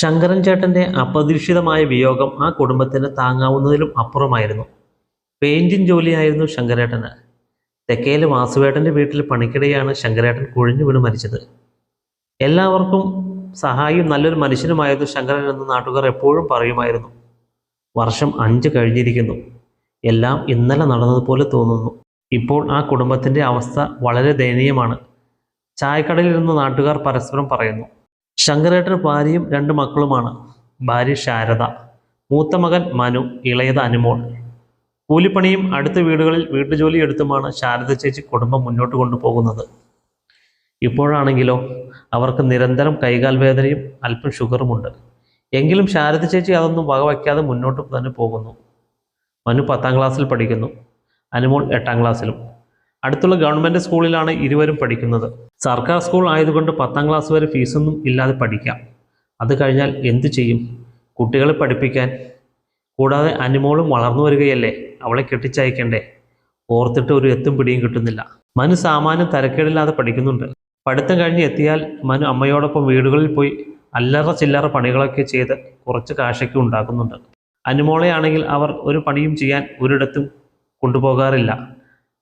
ശങ്കരൻ ചേട്ടന്റെ അപ്രതീക്ഷിതമായ വിയോഗം ആ കുടുംബത്തിന് താങ്ങാവുന്നതിലും അപ്പുറമായിരുന്നു. പെയിന്റിംഗ് ജോലിയായിരുന്നു ശങ്കരേട്ടന്. തെക്കേലെ വാസുവേട്ടന്റെ വീട്ടിൽ പണിക്കിടെയാണ് ശങ്കരേട്ടൻ കുഴിഞ്ഞു വീണ് മരിച്ചത്. എല്ലാവർക്കും സഹായിയും നല്ലൊരു മനുഷ്യനുമായിരുന്നു ശങ്കരൻ എന്ന് നാട്ടുകാർ എപ്പോഴും പറയുമായിരുന്നു. വർഷം അഞ്ച് കഴിഞ്ഞിരിക്കുന്നു. എല്ലാം ഇന്നലെ നടന്നതുപോലെ തോന്നുന്നു. ഇപ്പോൾ ആ കുടുംബത്തിന്റെ അവസ്ഥ വളരെ ദയനീയമാണ്. ചായക്കടയിൽ ഇരുന്ന് നാട്ടുകാർ പരസ്പരം പറയുന്നു. ശങ്കരേട്ടന് ഭാര്യയും രണ്ട് മക്കളുമാണ്. ഭാര്യ ശാരദ മൂത്ത മകൻ മനു ഇളയത് അനുമോൾ. കൂലിപ്പണിയും അടുത്ത വീടുകളിൽ വീട്ടുജോലി എടുത്തുമാണ് ശാരദ ചേച്ചി കുടുംബം മുന്നോട്ട് കൊണ്ടുപോകുന്നത്. ഇപ്പോഴാണെങ്കിലോ അവർക്ക് നിരന്തരം കൈകാൽ വേദനയും അല്പം ഷുഗറുമുണ്ട് എങ്കിലും ശാരദ ചേച്ചി അതൊന്നും വകവയ്ക്കാതെ മുന്നോട്ട് തന്നെ പോകുന്നു. മനു പത്താം ക്ലാസ്സിൽ പഠിക്കുന്നു. അനുമോൾ എട്ടാം ക്ലാസ്സിലും. അടുത്തുള്ള ഗവൺമെന്റ് സ്കൂളിലാണ് ഇരുവരും പഠിക്കുന്നത്. സർക്കാർ സ്കൂൾ ആയതുകൊണ്ട് പത്താം ക്ലാസ് വരെ ഫീസൊന്നും ഇല്ലാതെ പഠിക്കാം. അത് കഴിഞ്ഞാൽ എന്തു ചെയ്യും? കുട്ടികളെ പഠിപ്പിക്കാൻ. കൂടാതെ അനുമോളും വളർന്നു വരികയല്ലേ? അവളെ കെട്ടിച്ചയക്കണ്ടേ? ഓർത്തിട്ട് ഒരു എത്തും പിടിയും കിട്ടുന്നില്ല. മനു സാമാന്യം തരക്കേടില്ലാതെ പഠിക്കുന്നുണ്ട്. പഠിത്തം കഴിഞ്ഞ് എത്തിയാൽ മനു അമ്മയോടൊപ്പം വീടുകളിൽ പോയി അല്ലറ ചില്ലറ പണികളൊക്കെ ചെയ്ത് കുറച്ച് കാശൊക്കെ ഉണ്ടാക്കുന്നുണ്ട്. അനുമോളെയാണെങ്കിൽ അവർ ഒരു പണിയും ചെയ്യാൻ ഒരിടത്തും കൊണ്ടുപോകാറില്ല.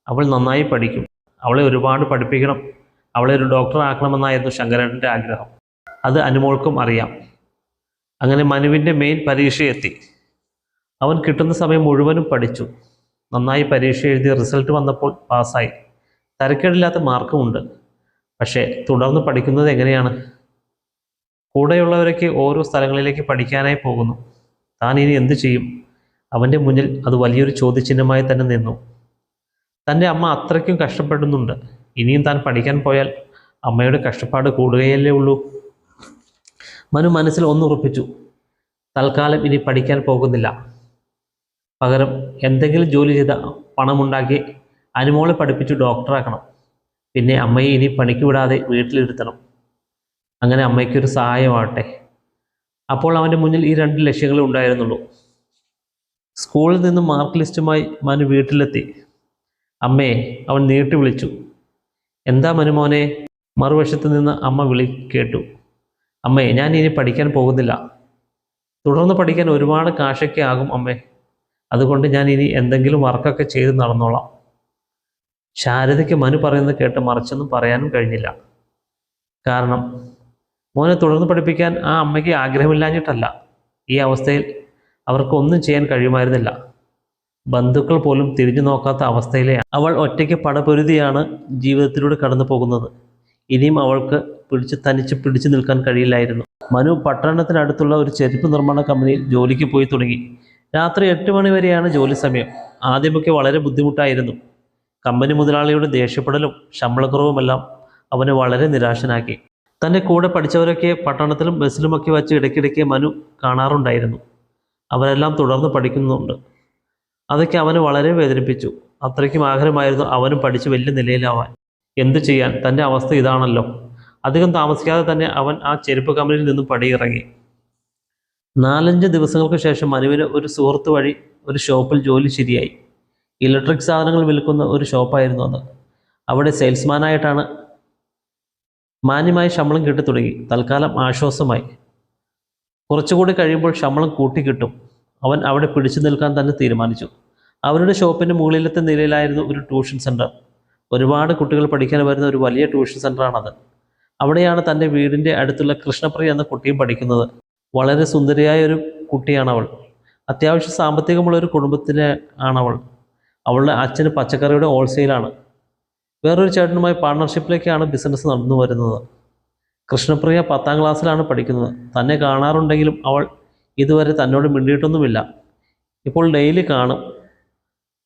അവൾ നന്നായി പഠിക്കും. അവളെ ഒരുപാട് പഠിപ്പിക്കണം. അവളെ ഒരു ഡോക്ടർ ആക്കണമെന്നായിരുന്നു ശങ്കരേട്ടന്റെ ആഗ്രഹം. അത് അനുമോൾക്കും അറിയാം. അങ്ങനെ മനുവിന്റെ മെയിൻ പരീക്ഷ എത്തി അവൻ കിട്ടുന്ന സമയം മുഴുവനും പഠിച്ചു. നന്നായി പരീക്ഷ എഴുതി റിസൾട്ട് വന്നപ്പോൾ പാസ്സായി. തരക്കേടില്ലാത്ത മാർക്കുമുണ്ട് പക്ഷേ തുടർന്ന് പഠിക്കുന്നത് എങ്ങനെയാണ്? കൂടെയുള്ളവരൊക്കെ ഓരോ സ്ഥലങ്ങളിലേക്ക് പഠിക്കാനായി പോകുന്നു. താൻ ഇനി എന്തു ചെയ്യും? അവന്റെ മുന്നിൽ അത് വലിയൊരു ചോദ്യചിഹ്നമായി തന്നെ നിന്നു. തന്റെ അമ്മ അത്രയ്ക്കും കഷ്ടപ്പെടുന്നുണ്ട്. ഇനിയും താൻ പഠിക്കാൻ പോയാൽ അമ്മയുടെ കഷ്ടപ്പാട് കൂടുകയല്ലേ ഉള്ളൂ. മനു മനസ്സിൽ ഒന്നുറപ്പിച്ചു. തൽക്കാലം ഇനി പഠിക്കാൻ പോകുന്നില്ല. പകരം എന്തെങ്കിലും ജോലി ചെയ്ത പണമുണ്ടാക്കി അനുമോളെ പഠിപ്പിച്ച് ഡോക്ടറാക്കണം. പിന്നെ അമ്മയെ ഇനി പണിക്ക് വിടാതെ വീട്ടിലിരുത്തണം. അങ്ങനെ അമ്മയ്ക്കൊരു സഹായമാവട്ടെ അപ്പോൾ അവന്റെ മുന്നിൽ ഈ രണ്ട് ലക്ഷ്യങ്ങളേ ഉണ്ടായിരുന്നുള്ളൂ. സ്കൂളിൽ നിന്ന് മാർക്ക് ലിസ്റ്റുമായി മനു വീട്ടിലെത്തി. അമ്മേ അവൻ നീട്ടി വിളിച്ചു. എന്താ മനുമോനെ? മറുവശത്ത് നിന്ന് അമ്മ വിളി കേട്ടു. അമ്മേ ഞാൻ ഇനി പഠിക്കാൻ പോകുന്നില്ല. തുടർന്ന് പഠിക്കാൻ ഒരുപാട് കാശൊക്കെ ആകും അമ്മേ. അതുകൊണ്ട് ഞാൻ ഇനി എന്തെങ്കിലും വർക്കൊക്കെ ചെയ്ത് നടന്നോളാം. ശാരദയ്ക്ക് മനു പറയുന്നത് കേട്ട് മറിച്ചൊന്നും പറയാനും കഴിഞ്ഞില്ല. കാരണം മോനെ തുടർന്ന് പഠിപ്പിക്കാൻ ആ അമ്മയ്ക്ക് ആഗ്രഹമില്ലാഞ്ഞിട്ടല്ല. ഈ അവസ്ഥയിൽ അവർക്ക് ഒന്നും ചെയ്യാൻ കഴിയുമായിരുന്നില്ല. ബന്ധുക്കൾ പോലും തിരിഞ്ഞു നോക്കാത്ത അവസ്ഥയിലെ അവൾ ഒറ്റയ്ക്ക് പടപൊരുതിയാണ് ജീവിതത്തിലൂടെ കടന്നു പോകുന്നത്. ഇനിയും അവൾക്ക് പിടിച്ച് തനിച്ച് പിടിച്ചു നിൽക്കാൻ കഴിയില്ലായിരുന്നു. മനു പട്ടണത്തിനടുത്തുള്ള ഒരു ചെരുപ്പ് നിർമ്മാണ കമ്പനിയിൽ ജോലിക്ക് പോയി തുടങ്ങി. രാത്രി എട്ട് മണി വരെയാണ് ജോലി സമയം. ആദ്യമൊക്കെ വളരെ ബുദ്ധിമുട്ടായിരുന്നു. കമ്പനി മുതലാളിയുടെ ദേഷ്യപ്പെടലും ശമ്പളക്കുറവുമെല്ലാം അവനെ വളരെ നിരാശനാക്കി. തന്റെ കൂടെ പഠിച്ചവരൊക്കെ പട്ടണത്തിലും ബസ്സിലുമൊക്കെ വച്ച് ഇടയ്ക്കിടയ്ക്ക് മനു കാണാറുണ്ടായിരുന്നു. അവരെല്ലാം തുടർന്ന് പഠിക്കുന്നുണ്ട്. അതൊക്കെ അവനെ വളരെ വേദനിപ്പിച്ചു. അത്രയ്ക്കും ആഗ്രഹമായിരുന്നു അവനും പഠിച്ച് വലിയ നിലയിലാവാൻ. എന്തു ചെയ്യാൻ? തന്റെ അവസ്ഥ ഇതാണല്ലോ. അധികം താമസിക്കാതെ തന്നെ അവൻ ആ ചെരുപ്പ് കമ്പനിയിൽ നിന്നും പടിയിറങ്ങി. നാലഞ്ച് ദിവസങ്ങൾക്ക് ശേഷം മനുവിന് ഒരു സുഹൃത്ത് വഴി ഒരു ഷോപ്പിൽ ജോലി ശരിയായി. ഇലക്ട്രിക് സാധനങ്ങൾ വിൽക്കുന്ന ഒരു ഷോപ്പായിരുന്നു അത്. അവിടെ സെയിൽസ്മാനായിട്ടാണ് മാന്യമായി ശമ്പളം കിട്ടി തുടങ്ങി തൽക്കാലം ആശ്വാസമായി. കുറച്ചുകൂടി കഴിയുമ്പോൾ ശമ്പളം കൂട്ടിക്കിട്ടും. അവൻ അവിടെ പിടിച്ചു നിൽക്കാൻ തന്നെ തീരുമാനിച്ചു. അവരുടെ ഷോപ്പിന്റെ മുകളിലത്തെ നിലയിലായിരുന്നു ഒരു ട്യൂഷൻ സെന്റർ ഒരുപാട് കുട്ടികൾ പഠിക്കാൻ വരുന്ന ഒരു വലിയ ട്യൂഷൻ സെന്ററാണത് അവിടെയാണ് തന്റെ വീടിന്റെ അടുത്തുള്ള കൃഷ്ണപ്രിയ എന്ന കുട്ടിയും പഠിക്കുന്നത്. വളരെ സുന്ദരിയായ ഒരു കുട്ടിയാണ് അവൾ അത്യാവശ്യം സാമ്പത്തികമുള്ള ഒരു കുടുംബത്തിലെ ആണവൾ. അവളുടെ അച്ഛന് പച്ചക്കറിയുടെ ഹോൾസെയിലാണ്. വേറൊരു ചേട്ടനുമായി പാർട്ണർഷിപ്പിലേക്കാണ് ബിസിനസ് നടന്നു വരുന്നത് കൃഷ്ണപ്രിയ പത്താം ക്ലാസ്സിലാണ് പഠിക്കുന്നത്. തന്നെ കാണാറുണ്ടെങ്കിലും അവൾ ഇതുവരെ തന്നോട് മിണ്ടിയിട്ടൊന്നുമില്ല. ഇപ്പോൾ ഡെയിലി കാണും.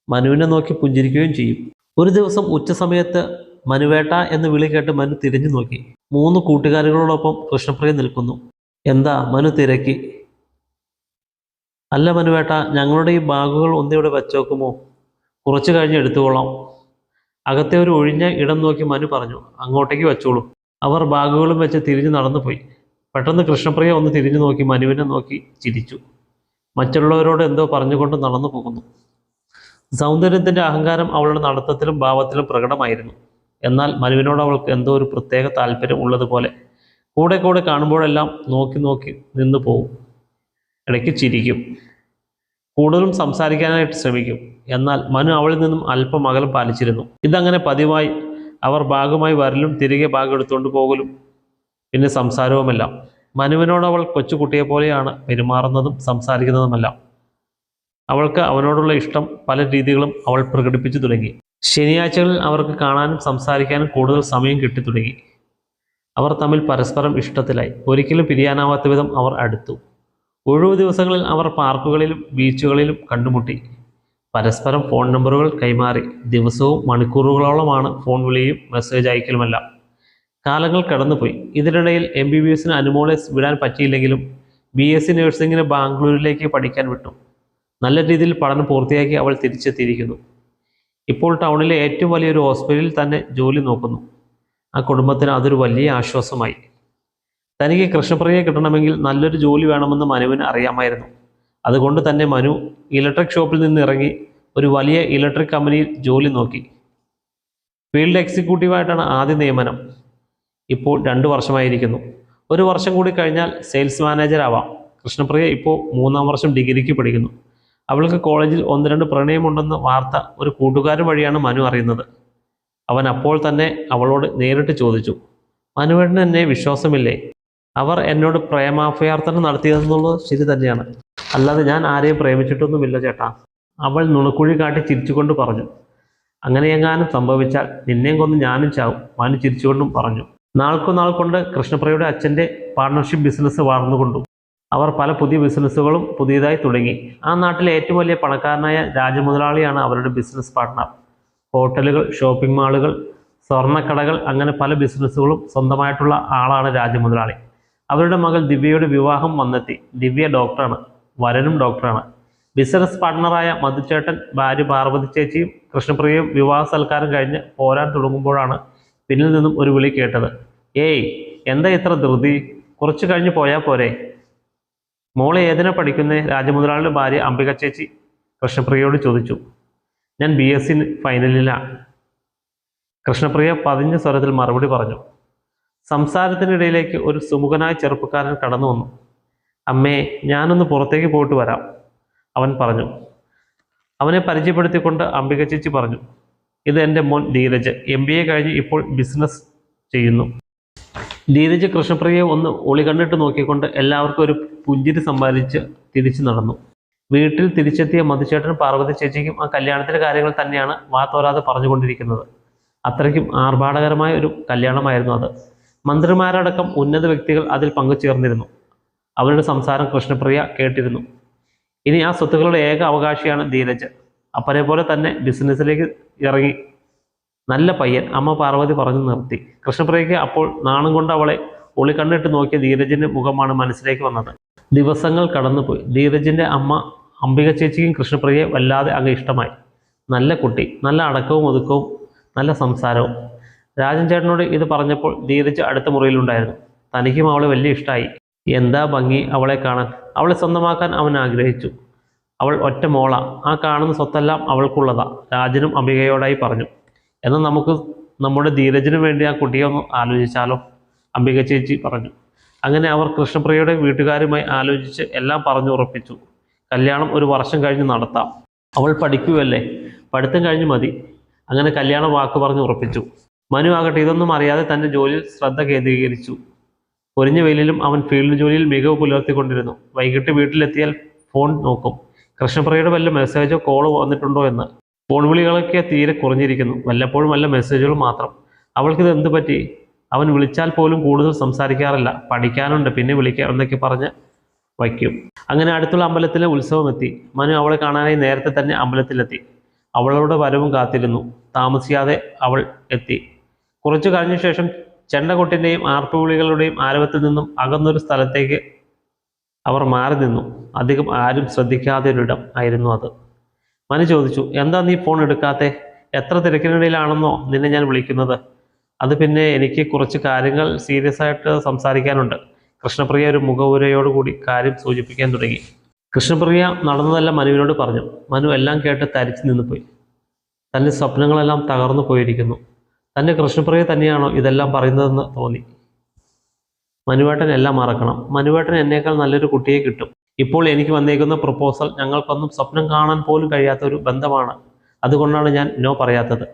മനുവിനെ നോക്കി പുഞ്ചിരിക്കുകയും ചെയ്യും. ഒരു ദിവസം ഉച്ച സമയത്ത് മനുവേട്ട എന്ന് വിളി കേട്ട് മനു തിരിഞ്ഞു നോക്കി. മൂന്ന് കൂട്ടുകാരികളോടൊപ്പം കൃഷ്ണപ്രിയ നിൽക്കുന്നു. എന്താ മനു തിരക്കി? അല്ല മനുവേട്ട ഞങ്ങളുടെ ഈ ബാഗുകൾ ഒന്നിവിടെ വെച്ചോക്കുമോ? കുറച്ച് കഴിഞ്ഞ് എടുത്തുകൊള്ളാം. അകത്തെ ഒരു ഒഴിഞ്ഞ ഇടം നോക്കി മനു പറഞ്ഞു അങ്ങോട്ടേക്ക് വെച്ചോളൂ. അവർ ബാഗുകളും വെച്ച് തിരിഞ്ഞു നടന്നുപോയി. പെട്ടെന്ന് കൃഷ്ണപ്രിയ ഒന്ന് തിരിഞ്ഞു നോക്കി മനുവിനെ നോക്കി ചിരിച്ചു. മറ്റുള്ളവരോട് എന്തോ പറഞ്ഞുകൊണ്ട് നടന്നു പോകുന്നു. സൗന്ദര്യത്തിന്റെ അഹങ്കാരം അവളുടെ നടത്തത്തിലും ഭാവത്തിലും പ്രകടമായിരുന്നു. എന്നാൽ മനുവിനോട് അവൾക്ക് എന്തോ ഒരു പ്രത്യേക താല്പര്യം ഉള്ളതുപോലെ. കൂടെ കൂടെ കാണുമ്പോഴെല്ലാം നോക്കി നോക്കി നിന്നു പോകും ഇടയ്ക്ക് ചിരിക്കും. കൂടുതലും സംസാരിക്കാനായിട്ട് ശ്രമിക്കും. എന്നാൽ മനു അവളിൽ നിന്നും അല്പം അകലം പാലിച്ചിരുന്നു. ഇതങ്ങനെ പതിവായി അവർ ഭാഗമായി വരലും തിരികെ ഭാഗം എടുത്തുകൊണ്ട് പോകലും പിന്നെ സംസാരവുമല്ല. മനുവിനോട് അവൾ കൊച്ചുകുട്ടിയെ പോലെയാണ് പെരുമാറുന്നതും സംസാരിക്കുന്നതുമെല്ലാം. അവൾക്ക് അവനോടുള്ള ഇഷ്ടം പല രീതികളും അവൾ പ്രകടിപ്പിച്ചു തുടങ്ങി. ശനിയാഴ്ചകളിൽ അവർക്ക് കാണാനും സംസാരിക്കാനും കൂടുതൽ സമയം കിട്ടി തുടങ്ങി. അവർ തമ്മിൽ പരസ്പരം ഇഷ്ടത്തിലായി. ഒരിക്കലും പിരിയാനാവാത്ത വിധം അവർ അടുത്തു. ഒഴിവു ദിവസങ്ങളിൽ അവർ പാർക്കുകളിലും ബീച്ചുകളിലും കണ്ടുമുട്ടി. പരസ്പരം ഫോൺ നമ്പറുകൾ കൈമാറി. ദിവസവും മണിക്കൂറുകളോളമാണ് ഫോൺ വിളിയും മെസ്സേജ് അയക്കലുമെല്ലാം. കാലങ്ങൾ കടന്നുപോയി. ഇതിനിടയിൽ എം ബി ബി എസിന് അനുമോളെ വിടാൻ പറ്റിയില്ലെങ്കിലും ബി എസ് സി നഴ്സിംഗിന് ബാംഗ്ലൂരിലേക്ക് പഠിക്കാൻ വിട്ടു. നല്ല രീതിയിൽ പഠനം പൂർത്തിയാക്കി അവൾ തിരിച്ചെത്തിയിരിക്കുന്നു. ഇപ്പോൾ ടൗണിലെ ഏറ്റവും വലിയൊരു ഹോസ്പിറ്റലിൽ തന്നെ ജോലി നോക്കുന്നു. ആ കുടുംബത്തിന് അതൊരു വലിയ ആശ്വാസമായി. തനിക്ക് കൃഷ്ണപ്രിയയെ കിട്ടണമെങ്കിൽ നല്ലൊരു ജോലി വേണമെന്ന് മനുവിന് അറിയാമായിരുന്നു. അതുകൊണ്ട് തന്നെ മനു ഇലക്ട്രിക് ഷോപ്പിൽ നിന്ന് ഇറങ്ങി ഒരു വലിയ ഇലക്ട്രിക് കമ്പനിയിൽ ജോലി നോക്കി. ഫീൽഡ് എക്സിക്യൂട്ടീവായിട്ടാണ് ആദ്യ നിയമനം. ഇപ്പോൾ രണ്ട് വർഷമായിരിക്കുന്നു. ഒരു വർഷം കൂടി കഴിഞ്ഞാൽ സെയിൽസ് മാനേജർ ആവാം. കൃഷ്ണപ്രിയ ഇപ്പോൾ മൂന്നാം വർഷം ഡിഗ്രിക്ക് പഠിക്കുന്നു. അവൾക്ക് കോളേജിൽ ഒന്ന് രണ്ട് പ്രണയമുണ്ടെന്ന വാർത്ത ഒരു കൂട്ടുകാരൻ വഴിയാണ് മനു അറിയുന്നത്. അവൻ അപ്പോൾ തന്നെ അവളോട് നേരിട്ട് ചോദിച്ചു മനുവേട്ടന് എന്നെ വിശ്വാസമില്ലേ? അവർ എന്നോട് പ്രേമാഭയാർത്ഥന നടത്തിയതെന്നുള്ളത് ശരി തന്നെയാണ്. അല്ലാതെ ഞാൻ ആരെയും പ്രേമിച്ചിട്ടൊന്നുമില്ല ചേട്ടാ. അവൾ നുണക്കുഴി കാട്ടി ചിരിച്ചുകൊണ്ട് പറഞ്ഞു അങ്ങനെയെങ്ങാനും സംഭവിച്ചാൽ നിന്നെയും കൊന്ന് ഞാനും ചാവും മനു ചിരിച്ചുകൊണ്ടും പറഞ്ഞു. നാൾക്കു നാൾ കൊണ്ട് കൃഷ്ണപ്രയുടെ അച്ഛന്റെ പാർട്ണർഷിപ്പ് ബിസിനസ് വളർന്നുകൊണ്ടു അവർ പല പുതിയ ബിസിനസ്സുകളും പുതിയതായി തുടങ്ങി. ആ നാട്ടിലെ ഏറ്റവും വലിയ പണക്കാരനായ രാജമുതലാളിയാണ് അവരുടെ ബിസിനസ് പാർട്ട്ണർ ഹോട്ടലുകൾ ഷോപ്പിംഗ് മാളുകൾ സ്വർണക്കടകൾ അങ്ങനെ പല ബിസിനസ്സുകളും സ്വന്തമായിട്ടുള്ള ആളാണ് രാജമുതലാളി. അവരുടെ മകൾ ദിവ്യയുടെ വിവാഹം വന്നെത്തി. ദിവ്യ ഡോക്ടറാണ് വരനും ഡോക്ടറാണ് ബിസിനസ് പാർട്ട്ണറായ മധുചേട്ടൻ ഭാര്യ പാർവതി ചേച്ചിയും കൃഷ്ണപ്രിയയും വിവാഹ സൽക്കാരം കഴിഞ്ഞ് പോരാൻ തുടങ്ങുമ്പോഴാണ് പിന്നിൽ നിന്നും ഒരു വിളി കേട്ടത് ഏയ് എന്താ ഇത്ര ധൃതി? കുറച്ചു കഴിഞ്ഞ് പോയാൽ പോരെ. മോളെ ഏതിനാ പഠിക്കുന്നേ? രാജമുതലാളിയുടെ ഭാര്യ അംബിക ചേച്ചി? കൃഷ്ണപ്രിയയോട് ചോദിച്ചു. ഞാൻ ബി എസ് സി ഫൈനലിലാണ് കൃഷ്ണപ്രിയ പതിഞ്ഞ സ്വരത്തിൽ മറുപടി പറഞ്ഞു. സംസാരത്തിനിടയിലേക്ക് ഒരു സുമുഖനായ ചെറുപ്പക്കാരൻ കടന്നു വന്നു. അമ്മേ ഞാനൊന്ന് പുറത്തേക്ക് പോയിട്ട് വരാം അവൻ പറഞ്ഞു. അവനെ പരിചയപ്പെടുത്തിക്കൊണ്ട് അംബിക ചേച്ചി പറഞ്ഞു. ഇത് എന്റെ മോൻ ധീരജ് എം ബി എ കഴിഞ്ഞ് ഇപ്പോൾ ബിസിനസ് ചെയ്യുന്നു. ധീരജ് കൃഷ്ണപ്രിയയെ ഒന്ന് ഒളി കണ്ടിട്ട് നോക്കിക്കൊണ്ട് എല്ലാവർക്കും ഒരു പുഞ്ചിരി സമ്പാദിച്ച് തിരിച്ചു നടന്നു. വീട്ടിൽ തിരിച്ചെത്തിയ മധുചേട്ടനും പാർവതി ചേച്ചിക്കും ആ കല്യാണത്തിന്റെ കാര്യങ്ങൾ തന്നെയാണ് വാത്തോരാതെ തോരാതെ പറഞ്ഞുകൊണ്ടിരിക്കുന്നത്. അത്രയ്ക്കും ആർഭാടകരമായ ഒരു കല്യാണമായിരുന്നു അത്. മന്ത്രിമാരടക്കം ഉന്നത വ്യക്തികൾ അതിൽ പങ്കുചേർന്നിരുന്നു. അവരുടെ സംസാരം കൃഷ്ണപ്രിയ കേട്ടിരുന്നു. ഇനി ആ സ്വത്തുക്കളുടെ ഏക അവകാശിയാണ് ധീരജ് അപ്പനെ പോലെ തന്നെ ബിസിനസ്സിലേക്ക് ഇറങ്ങി. നല്ല പയ്യൻ. അമ്മ പാർവതി പറഞ്ഞു നിർത്തി. കൃഷ്ണപ്രിയയ്ക്ക് അപ്പോൾ നാണം കൊണ്ട് അവളെ ഒളി കണ്ണിട്ട് നോക്കിയ ധീരജിന്റെ മുഖമാണ് മനസ്സിലേക്ക് വന്നത്. ദിവസങ്ങൾ കടന്നുപോയി. ധീരജിന്റെ അമ്മ അംബിക ചേച്ചിക്കും കൃഷ്ണപ്രിയയെ വല്ലാതെ അങ്ങ് ഇഷ്ടമായി. നല്ല കുട്ടി. നല്ല അടക്കവും ഒതുക്കവും നല്ല സംസാരവും. രാജൻ ചേട്ടനോട് ഇത് പറഞ്ഞപ്പോൾ ധീരജ് അടുത്ത മുറിയിലുണ്ടായിരുന്നു. തനിക്കും അവളെ വലിയ ഇഷ്ടമായി എന്താ ഭംഗി അവളെ കാണാൻ? അവളെ സ്വന്തമാക്കാൻ അവൻ ആഗ്രഹിച്ചു. അവൾ ഒറ്റ മോള. ആ കാണുന്ന സ്വത്തെല്ലാം അവൾക്കുള്ളതാ. രാജനും അംബികയോടായി പറഞ്ഞു. എന്നാൽ നമുക്ക് നമ്മുടെ ധീരജിനു വേണ്ടി ആ കുട്ടിയെ ഒന്ന് ആലോചിച്ചാലോ? അംബിക ചേച്ചി പറഞ്ഞു. അങ്ങനെ അവർ കൃഷ്ണപ്രിയയുടെ വീട്ടുകാരുമായി ആലോചിച്ച് എല്ലാം പറഞ്ഞു ഉറപ്പിച്ചു. കല്യാണം ഒരു വർഷം കഴിഞ്ഞ് നടത്താം. അവൾ പഠിക്കുമല്ലേ പഠിത്തം കഴിഞ്ഞ് മതി. അങ്ങനെ കല്യാണം വാക്ക് പറഞ്ഞ് ഉറപ്പിച്ചു. മനു ആകട്ടെ ഇതൊന്നും അറിയാതെ തന്റെ ജോലിയിൽ ശ്രദ്ധ കേന്ദ്രീകരിച്ചു. പൊരിഞ്ഞ വെയിലിലും അവൻ ഫീൽഡ് ജോലിയിൽ മികവ് പുലർത്തിക്കൊണ്ടിരുന്നു. വൈകിട്ട് വീട്ടിലെത്തിയാൽ ഫോൺ നോക്കും. കൃഷ്ണപ്രിയയുടെ വല്ല മെസ്സേജോ കോൾ വന്നിട്ടുണ്ടോ എന്ന് ഫോൺ വിളികളൊക്കെ തീരെ കുറഞ്ഞിരിക്കുന്നു. വല്ലപ്പോഴും വല്ല മെസ്സേജുകൾ മാത്രം. അവൾക്കിത് എന്ത് പറ്റി? അവൻ വിളിച്ചാൽ പോലും കൂടുതൽ സംസാരിക്കാറില്ല. പഠിക്കാനുണ്ട് പിന്നെ വിളിക്കാം എന്നൊക്കെ പറഞ്ഞ് വയ്ക്കും. അങ്ങനെ അടുത്തുള്ള അമ്പലത്തിലെ ഉത്സവം എത്തി. മനു അവളെ കാണാനായി നേരത്തെ തന്നെ അമ്പലത്തിലെത്തി. അവളുടെ വരവും കാത്തിരുന്നു. താമസിയാതെ അവൾ എത്തി. കുറച്ചു കഴിഞ്ഞ ശേഷം ചെണ്ടകൊട്ടിന്റെയും ആർപ്പുവിളികളുടെയും ആരവത്തിൽ നിന്നും അകന്നൊരു സ്ഥലത്തേക്ക് അവർ മാറി നിന്നു. അധികം ആരും ശ്രദ്ധിക്കാതെ ഒരിടം ആയിരുന്നു അത്. മനു ചോദിച്ചു എന്താ നീ ഫോൺ എടുക്കാത്തെ? എത്ര തിരക്കിനിടയിലാണെന്നോ നിന്നെ ഞാൻ വിളിക്കുന്നത്? അത് പിന്നെ എനിക്ക് കുറച്ച് കാര്യങ്ങൾ സീരിയസ് ആയിട്ട് സംസാരിക്കാനുണ്ട്. കൃഷ്ണപ്രിയ ഒരു മുഖവുരയോടുകൂടി കാര്യം സൂചിപ്പിക്കാൻ തുടങ്ങി. കൃഷ്ണപ്രിയ നടന്നതെല്ലാം മനുവിനോട് പറഞ്ഞു. മനു എല്ലാം കേട്ട് തരിച്ചു നിന്നുപോയി. തന്റെ സ്വപ്നങ്ങളെല്ലാം തകർന്നു പോയിരിക്കുന്നു. തന്റെ കൃഷ്ണപ്രിയ തന്നെയാണോ ഇതെല്ലാം പറയുന്നതെന്ന് തോന്നി. മനുവേട്ടൻ എല്ലാം മറക്കണം. മനുവേട്ടൻ എന്നേക്കാൾ നല്ലൊരു കുട്ടിയെ കിട്ടും. ഇപ്പോൾ എനിക്ക് വന്നേക്കുന്ന പ്രപ്പോസൽ ഞങ്ങൾക്കൊന്നും സ്വപ്നം കാണാൻ പോലും കഴിയാത്ത ഒരു ബന്ധമാണ്. അതുകൊണ്ടാണ് ഞാൻ നോ പറയാത്തത്.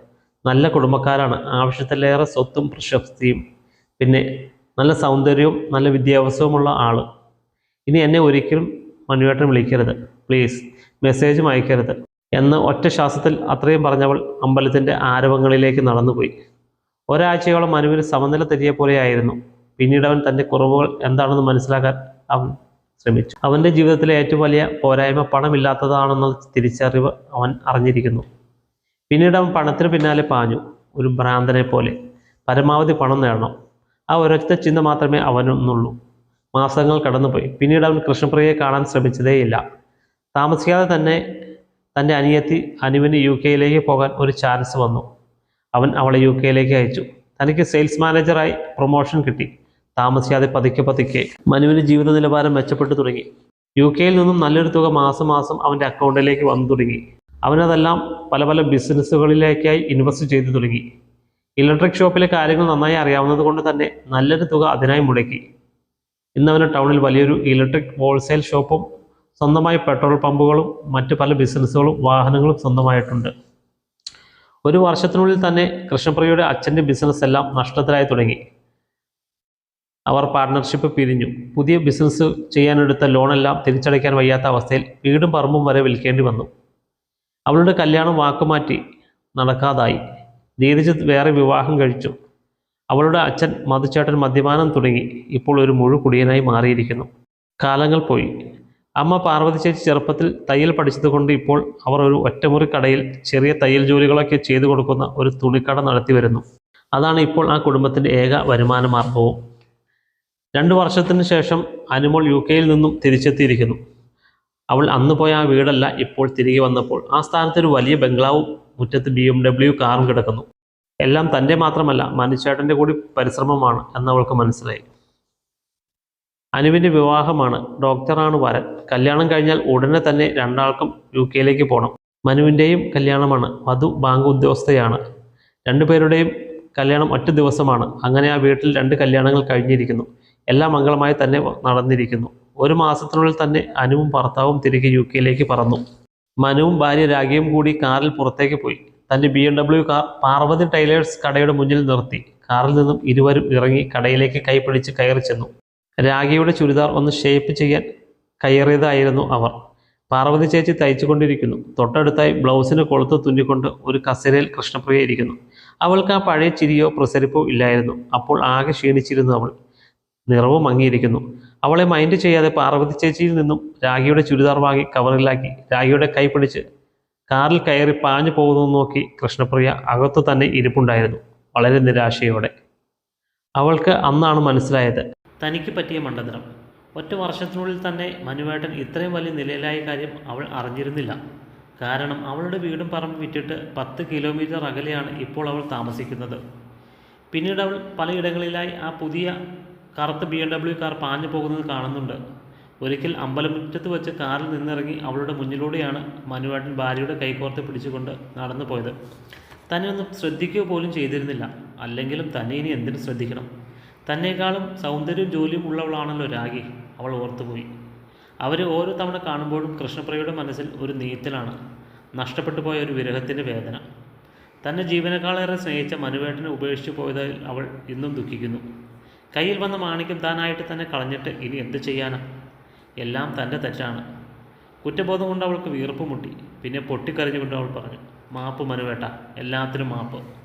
നല്ല കുടുംബക്കാരാണ്. ആവശ്യത്തിലേറെ സ്വത്തും പ്രശസ്തിയും പിന്നെ നല്ല സൗന്ദര്യവും നല്ല വിദ്യാഭ്യാസവുമുള്ള ആൾ ഇനി എന്നെ ഒരിക്കലും മനുവേട്ടൻ വിളിക്കരുത്. പ്ലീസ് മെസ്സേജും അയക്കരുത്. എന്ന് ഒറ്റ ശ്വാസത്തിൽ അത്രയും പറഞ്ഞവൾ അമ്പലത്തിന്റെ ആരവങ്ങളിലേക്ക് നടന്നുപോയി. ഒരാഴ്ചയോളം മനുവിന് സമനില തെറ്റിയ പോലെയായിരുന്നു. പിന്നീട് അവൻ തന്റെ കുറവുകൾ എന്താണെന്ന് മനസ്സിലാക്കാൻ അവൻ ശ്രമിച്ചു. അവന്റെ ജീവിതത്തിലെ ഏറ്റവും വലിയ പോരായ്മ പണമില്ലാത്തതാണെന്ന തിരിച്ചറിവ് അവൻ അറിഞ്ഞിരിക്കുന്നു. പിന്നീട് അവൻ പണത്തിന് പിന്നാലെ പാഞ്ഞു. ഒരു ഭ്രാന്തനെ പോലെ പരമാവധി പണം നേടണം. ആ ഒരൊറ്റ ചിന്ത മാത്രമേ അവനൊന്നുള്ളൂ മാസങ്ങൾ കടന്നുപോയി. പിന്നീട് അവൻ കൃഷ്ണപ്രിയയെ കാണാൻ ശ്രമിച്ചതേയില്ല. താമസിക്കാതെ തന്നെ തന്റെ അനിയത്തി അനുവിന് യു കെയിലേക്ക് പോകാൻ ഒരു ചാൻസ് വന്നു. അവൻ അവളെ യു കെയിലേക്ക് അയച്ചു. തനിക്ക് സെയിൽസ് മാനേജറായി പ്രൊമോഷൻ കിട്ടി. താമസിയാതെ പതുക്കെ പതുക്കെ മനുവിന് ജീവിത നിലവാരം മെച്ചപ്പെട്ടു തുടങ്ങി. യു കെയിൽ നിന്നും നല്ലൊരു തുക മാസം മാസം അവന്റെ അക്കൗണ്ടിലേക്ക് വന്നു തുടങ്ങി. അവനതെല്ലാം പല പല ബിസിനസ്സുകളിലേക്കായി ഇൻവെസ്റ്റ് ചെയ്തു തുടങ്ങി. ഇലക്ട്രിക് ഷോപ്പിലെ കാര്യങ്ങൾ നന്നായി അറിയാവുന്നത് കൊണ്ട് തന്നെ നല്ലൊരു തുക അതിനായി മുടക്കി. ഇന്ന് അവന് ടൗണിൽ വലിയൊരു ഇലക്ട്രിക് ഹോൾസെയിൽ ഷോപ്പും സ്വന്തമായി പെട്രോൾ പമ്പുകളും മറ്റു പല ബിസിനസ്സുകളും വാഹനങ്ങളും സ്വന്തമായിട്ടുണ്ട്. ഒരു വർഷത്തിനുള്ളിൽ തന്നെ കൃഷ്ണപ്രിയയുടെ അച്ഛന്റെ ബിസിനസ് എല്ലാം നഷ്ടത്തിലായി തുടങ്ങി. അവർ പാർട്ട്ണർഷിപ്പ് പിരിഞ്ഞു. പുതിയ ബിസിനസ് ചെയ്യാനെടുത്ത ലോണെല്ലാം തിരിച്ചടയ്ക്കാൻ വയ്യാത്ത അവസ്ഥയിൽ വീടും പറമ്പും വരെ വിൽക്കേണ്ടി വന്നു. അവളുടെ കല്യാണം വാക്കുമാറ്റി നടക്കാതായി. ധീരജ് വേറെ വിവാഹം കഴിച്ചു. അവളുടെ അച്ഛൻ മധുചേട്ടൻ മദ്യപാനം തുടങ്ങി. ഇപ്പോൾ ഒരു മുഴു കുടിയനായി മാറിയിരിക്കുന്നു. കാലങ്ങൾ പോയി. അമ്മ പാർവതി ചേച്ചി ചെറുപ്പത്തിൽ തയ്യൽ പഠിച്ചതുകൊണ്ട് ഇപ്പോൾ അവർ ഒരു ഒറ്റമുറി കടയിൽ ചെറിയ തയ്യൽ ജോലികളൊക്കെ ചെയ്തു കൊടുക്കുന്ന ഒരു തുണിക്കട നടത്തി വരുന്നു അതാണ് ഇപ്പോൾ ആ കുടുംബത്തിന്റെ ഏക വരുമാന മാർഗവും. രണ്ടു വർഷത്തിന് ശേഷം അനുമോൾ യു കെയിൽ നിന്നും തിരിച്ചെത്തിയിരിക്കുന്നു. അവൾ അന്ന് പോയ ആ വീടല്ല ഇപ്പോൾ തിരികെ വന്നപ്പോൾ. ആ സ്ഥാനത്ത് ഒരു വലിയ ബംഗ്ലാവ് മുറ്റത്ത് ബി എം ഡബ്ല്യു കാറും കിടക്കുന്നു. എല്ലാം തന്റെ മാത്രമല്ല മനുഷ്യേട്ടന്റെ കൂടി പരിശ്രമമാണ് എന്നവൾക്ക് മനസ്സിലായി. അനുവിന്റെ വിവാഹമാണ്. ഡോക്ടറാണ് വരൻ. കല്യാണം കഴിഞ്ഞാൽ ഉടനെ തന്നെ രണ്ടാൾക്കും യു കെയിലേക്ക് പോകണം മനുവിന്റെയും കല്യാണമാണ്. വധു ബാങ്ക് ഉദ്യോഗസ്ഥയാണ്. രണ്ടുപേരുടെയും കല്യാണം ഒറ്റ ദിവസമാണ്. അങ്ങനെ ആ വീട്ടിൽ രണ്ട് കല്യാണങ്ങൾ കഴിഞ്ഞിരിക്കുന്നു. എല്ലാം മംഗളമായി തന്നെ നടന്നിരിക്കുന്നു. ഒരു മാസത്തിനുള്ളിൽ തന്നെ അനുവും ഭർത്താവും തിരികെ യു കെയിലേക്ക് പറന്നു. മനുവും ഭാര്യ രാഗിയും കൂടി കാറിൽ പുറത്തേക്ക് പോയി. തന്റെ B M W car Parvathi tailors കടയുടെ മുന്നിൽ നിർത്തി. കാറിൽ നിന്നും ഇരുവരും ഇറങ്ങി കടയിലേക്ക് കൈപിടിച്ച് കയറി ചെന്നു. രാഗയുടെ ചുരിദാർ ഒന്ന് ഷേപ്പ് ചെയ്യാൻ കയറിയതായിരുന്നു അവർ. പാർവതി ചേച്ചി തയ്ച്ചുകൊണ്ടിരിക്കുന്നു. തൊട്ടടുത്തായി ബ്ലൗസിന് കൊളുത്ത് തുന്നിക്കൊണ്ട് ഒരു കസേരയിൽ കൃഷ്ണപ്രിയ ഇരിക്കുന്നു. അവൾക്ക് ആ പഴയ ചിരിയോ പ്രസരിപ്പോ ഇല്ലായിരുന്നു. അപ്പോൾ ആകെ ക്ഷീണിച്ചിരുന്നു അവൾ. നിറവും മങ്ങിയിരിക്കുന്നു അവളെ മൈൻഡ് ചെയ്യാതെ പാർവതി ചേച്ചിയിൽ നിന്നും രാഗിയുടെ ചുരിദാർ വാങ്ങി കവറിലാക്കി രാഗിയുടെ കൈ പിടിച്ച് കാറിൽ കയറി പാഞ്ഞു പോകുന്നത് നോക്കി കൃഷ്ണപ്രിയ അകത്തു തന്നെ ഇരിപ്പുണ്ടായിരുന്നു വളരെ നിരാശയോടെ. അവൾക്ക് അന്നാണ് മനസ്സിലായത് തനിക്ക് പറ്റിയ മണ്ടത്തരം. ഒറ്റ വർഷത്തിനുള്ളിൽ തന്നെ മനുവേട്ടൻ ഇത്രയും വലിയ നിലയിലായ കാര്യം അവൾ അറിഞ്ഞിരുന്നില്ല. കാരണം അവളുടെ വീടും പറമ്പ് വിറ്റിട്ട് പത്ത് കിലോമീറ്റർ അകലെയാണ് ഇപ്പോൾ അവൾ താമസിക്കുന്നത്. പിന്നീട് അവൾ പലയിടങ്ങളിലായി ആ പുതിയ കറുത്ത ബി എം ഡബ്ല്യു കാർ പാഞ്ഞു പോകുന്നത് കാണുന്നുണ്ട്. ഒരിക്കൽ അമ്പലമുറ്റത്ത് വെച്ച് കാറിൽ നിന്നിറങ്ങി അവളുടെ മുന്നിലൂടെയാണ് മനുവേട്ടൻ ഭാര്യയുടെ കൈകോർത്ത് പിടിച്ചുകൊണ്ട് നടന്നു പോയത്. തന്നെ ഒന്നും ശ്രദ്ധിക്കുക പോലും ചെയ്തിരുന്നില്ല. അല്ലെങ്കിലും തന്നെ ഇനി എന്തിനു ശ്രദ്ധിക്കണം? തന്നെക്കാളും സൗന്ദര്യവും ജോലിയും ഉള്ളവളാണല്ലോ രാഗി. അവൾ ഓർത്തുപോയി. അവർ ഓരോ തവണ കാണുമ്പോഴും കൃഷ്ണപ്രിയയുടെ മനസ്സിൽ ഒരു നീറ്റലാണ്. നഷ്ടപ്പെട്ടു പോയ ഒരു വിരഹത്തിന്റെ വേദന. തന്നെ ജീവനക്കാളേറെ സ്നേഹിച്ച മനുവേട്ടനെ ഉപേക്ഷിച്ചു പോയതിൽ അവൾ ഇന്നും ദുഃഖിക്കുന്നു. കയ്യിൽ വന്ന മാണിക്യം താനായിട്ട് തന്നെ കളഞ്ഞിട്ട് ഇനി എന്ത് ചെയ്യാനാ? എല്ലാം തന്റെ തെറ്റാണ്. കുറ്റബോധം കൊണ്ട് അവൾക്ക് വീർപ്പ് മുട്ടി. പിന്നെ പൊട്ടിക്കരഞ്ഞുകൊണ്ട് അവൾ പറഞ്ഞു മാപ്പ് മനുവേട്ട എല്ലാത്തിനും മാപ്പ്.